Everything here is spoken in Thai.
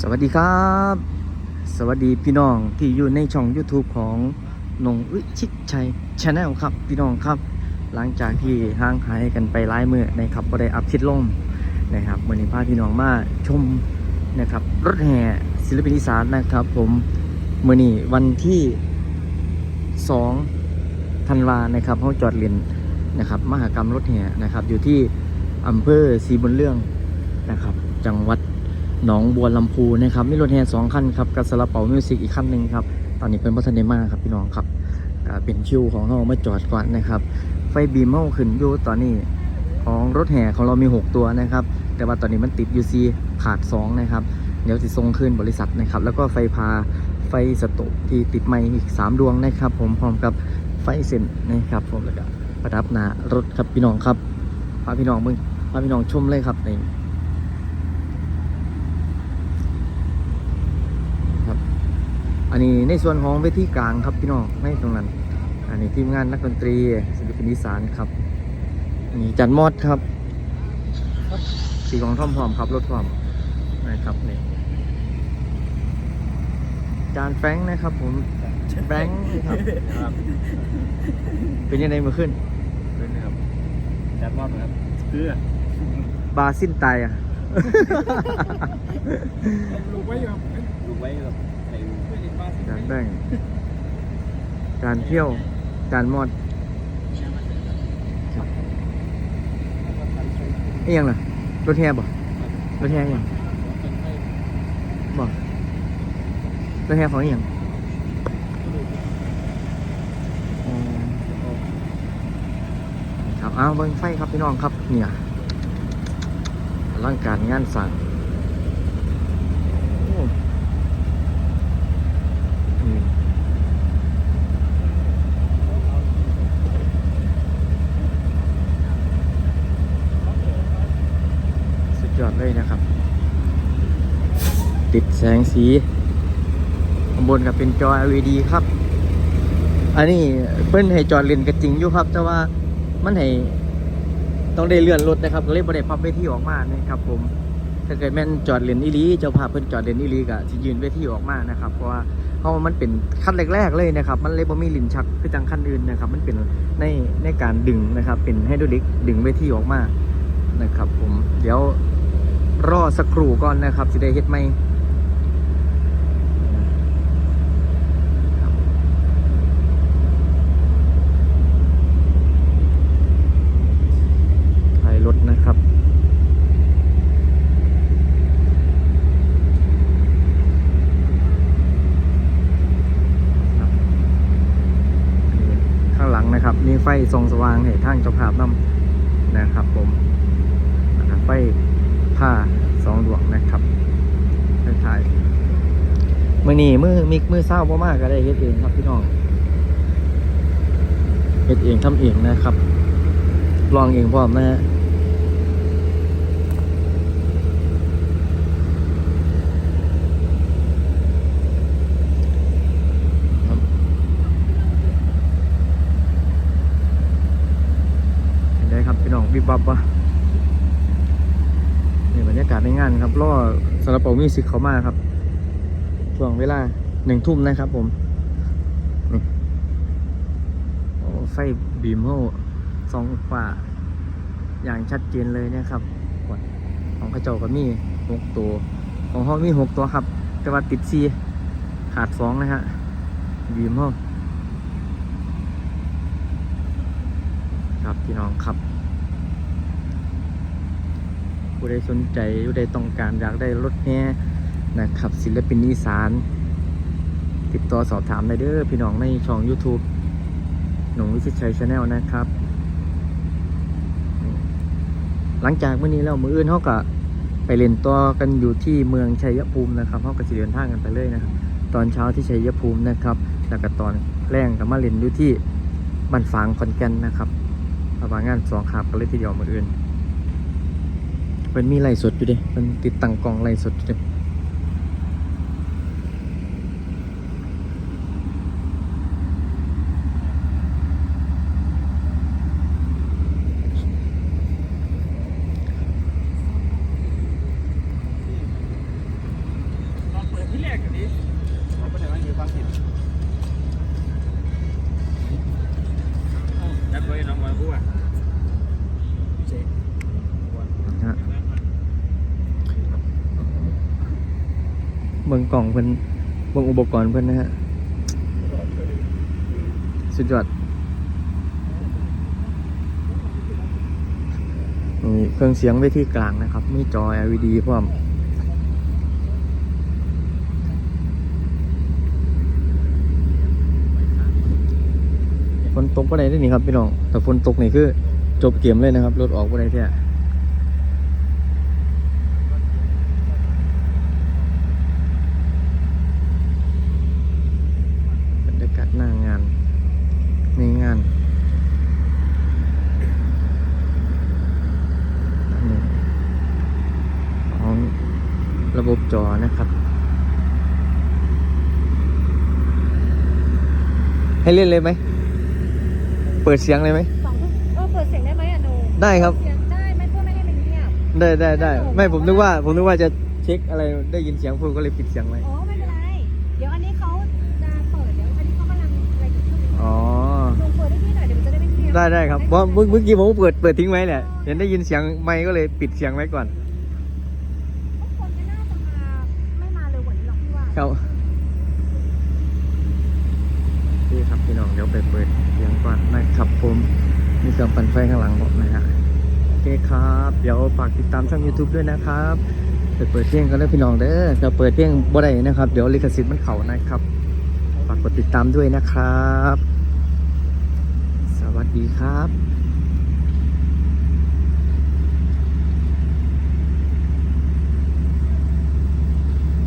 สวัสดีครับ สวัสดีพี่น้องที่อยู่ในช่อง YouTube ของนงวิชิตชัยชาแนลครับพี่น้องครับ หลังจากที่ห่างหายกันไปหลายมือนะครับก็ได้อัพคลิดลงนะครับวันนี้พาพี่น้องมาชมนะครับรถแห่ศิลปินอีสานนะครับ ผมมื่อนี้วันที่2ธันวานะครับเขาจอดเรียนนะครับมหากรรมรถแห่นะครับ อยู่ที่อำเภอศรีบุญเรื่องนะครับ จังหวัด หนองบัวลำพูนะครับมีรถแห่สองคันครับกับสลับเป๋ามิวสิกอีกคันหนึ่งครับตอนนี้เป็นพัฒนเดมาครับพี่น้องครับเป็นคิวของเรามาจอดก่อนนะครับ ไฟบีมเมาขึ้นอยู่ตอนนี้ของรถแห่ของเรามี 6 ตัวนะครับ แต่ว่าตอนนี้มันติด UC ขาด 2 นะครับ เดี๋ยวจะส่งคืนบริษัทนะครับ แล้วก็ไฟพาไฟสตกที่ติดไม้อีก 3 ดวงนะครับ ผมพร้อมกับไฟเส้นนะครับผมแล้วก็ประดับหน้ารถครับพี่น้องครับพาพี่น้องมึงพาพี่น้องชมเลยครับนี่ อันนี้ในส่วนของเวทีกลางครับพี่น้องในตรงนั้น อันนี้ทีมงานนักดนตรีศิลปินอีสานครับอันนี้จันมอดครับสีของท่อมพร้อมครับรถพร้อมนะครับนี่จานแฟรงค์นะครับผมแฟรงค์ครับครับ เป็นยังไงเมื่อขึ้นเป็นครับจัดมอบครับเพื่อบาสิ้นตายอะลูกไว้ครับลูก ไว้ครับใส่เพื่อนบ้านจานแบงค์จานเที่ยวจานมอดนี่ยังล่ะรถแห่บ่รถแห่ยังบ่รถแห่ของอิหยังครับอ้าวเบิ้งไฟครับพี่น้องครับเนี่ยอลังการงานสั่งโอ้อืมสุดยอด เลยนะครับ ติดแสงสีข้างบนกับเป็นจอ LED ครับ อันนี้เพิ่นให้จอดเลนก็จริงอยู่ครับ แต่ว่ามันให้ต้องได้เลื่อนรถนะครับ ก็เลยบ่ได้พับเวทีออกมานะครับ ผม ถ้าเกิดแม่นจอดเลนอีลีเจ้าภาพเพิ่นจอดเลนอีลีก็สิยืนเวทีออกมานะครับ เพราะว่าเพราะว่ามันเป็นขั้นแรกๆเลยนะครับ มันเลยบ่มีลิ้นชักคือจังขั้นอื่นนะครับ มันเป็นในในการดึงนะครับ เป็นไฮดรอลิกดึงเวทีออกมานะครับ ผม เดี๋ยว รอสักครู่ก่อนนะครับสิได้เฮ็ดไหมถ่ายรถนะครับ ข้างหลังนะครับ มีไฟส่องสว่างให้ทางเจ้าภาพนำนะครับผมไฟ ผ้าสองดวงนะครับถ่ายมือนี่มือมิกมือเศร้าบ่มากก็ได้เฮ็ดเองครับพี่น้องเฮ็ดเองทำเองนะครับ ลองเองพร้อมนะฮะครับเห็นได้ครับพี่น้องวิบวับวะนี่บรรยากาศใน งานครับล่อสารเปามีสิกเขามาครับช่วงเวลาหนึ่งทุ่มนะครับผมนี่โอ้ไฟบีมโฮสองฝ่าอย่างชัดเจนเลยเนี่ยครับของกระเจ้าก็มีหกตัว ของห้องมีหกตัวครับ แต่ว่าติดซีขาดสองนะฮะบีมห้องครับพี่น้องครับ ผู้ใดสนใจผู้ใดต้องการอยากได้รถแห่นะครับ ศิลปินอีสาน ติดต่อสอบถามได้เด้อพี่น้องในช่อง YouTube หนุ่มวิชิตชัยชาแนลนะครับ หลังจากเมื่อนี้แล้วมืออื่นเขาก็ไปเล่นตัวกันอยู่ที่เมืองชัยภูมินะครับเขาก็จะเดินทางกันไปเลยนะครับ ตอนเช้าที่ชัยภูมินะครับ แล้วก็ตอนแรงก็มาเล่นอยู่ที่บ้านฝางคอนแก่นนะครับประมาณงานสองขาบกันเลยทีเดียวมืออื่น เป็นมีไล่สดอยู่เดิมันติดตั้งกล่องไล่สดอยู่เดิ กอันนี้เราก็ได้ว่าอยู่ฟังผิดนักเรียนน้องวันกูอะเจ๊ นะฮะ เบิ่งกล่องเพิ่นเบิ่งอุปกรณ์เพิ่นนะฮะ สุดยอดมีเครื่องเสียงเวทีกลางนะครับ มีจอ LED พร้อมฝนตกก็ได้ด้วยนี่ครับพี่น้อง แต่ฝนตกนี่คือจบเกมเลยนะครับ รถออกก็ได้แท้รรยากาศหน้างานในงานอันนี้ของ ระบบจอนะครับ ให้เล่นเลยไหม เปิดเสียงเลยไหม สองทุ่มเออเปิดเสียงได้ไหมอะหนูได้ครับ เสียงได้ไม่เพื่อไม่ให้มันเงียบ ได้ได้ได้ไม่ผมนึกว่า ผมนึกว่าจะเช็คอะไรได้ยินเสียงพูดก็เลยปิดเสียงไว้อ๋อไม่เป็นไร เดี๋ยวอันนี้เขาจะเปิดเดี๋ยวอันนี้เขากำลังอะไรอยู่ช่วงนี้อ๋อลงเปิดให้พี่หน่อยเดี๋ยวมันจะได้ไม่เงียบได้ได้ครับเพราะเมื่อเมื่อกี้ผมก็เปิดเปิดทิ้งไว้แหละเห็นได้ยินเสียงไม่ก็เลยปิดเสียงไว้ก่อน ทุกคนไม่น่าจะมาไม่มาเร็วก ว่านี้หรอกพี่ว่าครับนี่ครับพี่น้องเดี๋ยวไปเปิดเสียงก่อนนะครับผมมีเครื่องปั่นไฟข้างหลังผมนะฮะโอเคครับ เดี๋ยวฝากติดตามช่อง YouTube ด้วยนะครับไปเปิดเพลงกันแล้วพี่น้องเด้อจะเปิดเพลงบ่ได้นะครับ เดี๋ยวลิขสิทธิ์มันเขานะครับฝากกดติดตามด้วยนะครับ สวัสดีครับ